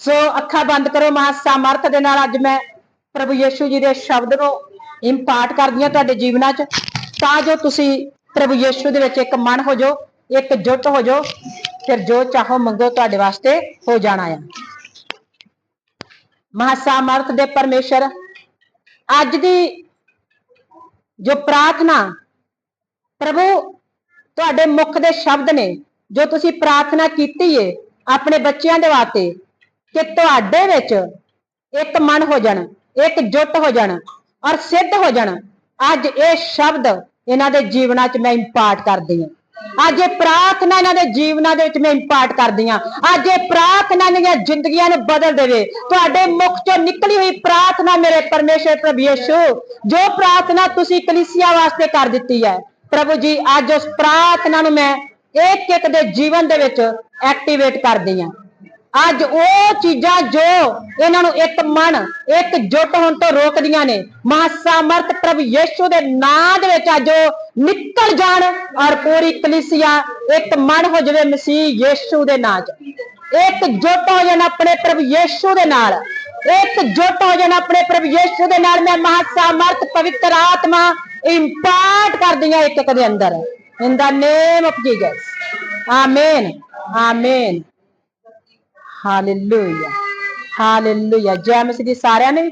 so ਅੱਖਾਂ ਬੰਦ ਕਰੋ ਮਹਾ ਸਮਰਥ ਦੇ ਨਾਲ ਅੱਜ ਮੈਂ ਪ੍ਰਭੂ ਯੀਸ਼ੂ ਜੀ ਦੇ ਸ਼ਬਦ ਨੂੰ ਇੰਪਾਰਟ ਕਰਦੀ ਹਾਂ ਤੁਹਾਡੇ ਜੀਵਨਾਂ 'ਚ। ਤਾਂ ਜੋ ਤੁਸੀਂ ਪ੍ਰਭੂ ਯੀਸ਼ੂ ਦੇ ਵਿੱਚ ਇੱਕ ਮਨ ਹੋ ਜਾਓ, ਇੱਕ ਜੁੱਟ ਹੋ ਜਾਓ, ਫਿਰ ਜੋ ਚਾਹੋ ਮੰਗੋ ਤੁਹਾਡੇ ਵਾਸਤੇ ਹੋ ਜਾਣਾ ਆ। ਮਹਾ ਸਮਰਥ ਦੇ ਪਰਮੇਸ਼ਰ, ਅੱਜ ਦੀ ਜੋ ਪ੍ਰਾਰਥਨਾ ਪ੍ਰਭੂ ਤੁਹਾਡੇ ਮੁਖ ਦੇ ਸ਼ਬਦ ਨੇ, ਜੋ ਤੁਸੀਂ ਪ੍ਰਾਰਥਨਾ ਕੀਤੀ ਏ ਆਪਣੇ ਬੱਚਿਆਂ ਦੇ ਵਾਸਤੇ ਕਿ ਤੁਹਾਡੇ ਵਿੱਚ ਇੱਕ ਮਨ ਹੋ ਜਾਣ, ਇੱਕ ਜੁੱਟ ਹੋ ਜਾਣ ਔਰ ਸਿੱਧ ਹੋ ਜਾਣ। ਅੱਜ ਇਹ ਸ਼ਬਦ ਇਹਨਾਂ ਦੇ ਜੀਵਨਾਂ 'ਚ ਮੈਂ ਇੰਪਾਰਟ ਕਰਦੀ ਹਾਂ। ਅੱਜ ਇਹ ਪ੍ਰਾਰਥਨਾ ਇਹਨਾਂ ਦੇ ਜੀਵਨਾਂ ਦੇ ਵਿੱਚ ਮੈਂ ਇੰਪਾਰਟ ਕਰਦੀ ਹਾਂ। ਅੱਜ ਇਹ ਪ੍ਰਾਰਥਨਾ ਇਹਨਾਂ ਦੀਆਂ ਜ਼ਿੰਦਗੀਆਂ ਨੂੰ ਬਦਲ ਦੇਵੇ। ਤੁਹਾਡੇ ਮੁਖ 'ਚੋਂ ਨਿਕਲੀ ਹੋਈ ਪ੍ਰਾਰਥਨਾ ਮੇਰੇ ਪਰਮੇਸ਼ਰ ਪ੍ਰਭੂ ਯਿਸੂ, ਜੋ ਪ੍ਰਾਰਥਨਾ ਤੁਸੀਂ ਕਲੀਸਿਆ ਵਾਸਤੇ ਕਰ ਦਿੱਤੀ ਹੈ। ਪ੍ਰਭੂ ਜੀ, ਅੱਜ ਉਸ ਪ੍ਰਾਰਥਨਾ ਨੂੰ ਮੈਂ ਇੱਕ ਇੱਕ ਦੇ ਜੀਵਨ ਦੇ ਵਿੱਚ ਐਕਟੀਵੇਟ ਕਰਦੀ ਹਾਂ। ਅੱਜ ਉਹ ਚੀਜ਼ਾਂ ਜੋ ਇਹਨਾਂ ਨੂੰ ਇੱਕ ਮਨ, ਇੱਕ ਜੁੱਟ ਹੋਣ ਤੋਂ ਰੋਕਦੀਆਂ ਨੇ, ਮਹਾਸਾਮਰਥ ਪ੍ਰਭ ਯੇਸ਼ੂ ਦੇ ਨਾਂ ਦੇ ਵਿੱਚ ਅੱਜ ਉਹ ਨਿਕਲ ਜਾਣ ਔਰ ਪੂਰੀ ਕਲੀਸਿਆ ਇੱਕ ਮਨ ਹੋ ਜਾਵੇ ਮਸੀਹ ਯੇਸ਼ੂ ਦੇ ਨਾਂ 'ਚ। ਇੱਕ ਜੁੱਟ ਹੋ ਜਾਣ ਆਪਣੇ ਪ੍ਰਭ ਯੀਸ਼ੂ ਦੇ ਨਾਲ। ਇੱਕ ਜੁੱਟ ਹੋ ਜਾਣ ਆਪਣੇ ਪ੍ਰਭ ਯੇਸ਼ੂ ਦੇ ਨਾਲ। ਮੈਂ ਮਹਾਸਾਮਰਥ ਪਵਿੱਤਰ ਆਤਮਾ ਇੰਪਾਰਟ ਕਰਦੀ ਹਾਂ ਇੱਕ ਇੱਕ ਦੇ ਅੰਦਰ। In the name of Jesus amen ਆਮੀਨ ਹਾਲੇਲੂਇਆ ਹਾਲੇਲੂਇਆ ਜੈ ਮਸੀਹ ਦੀ ਸਾਰਿਆਂ ਨੇ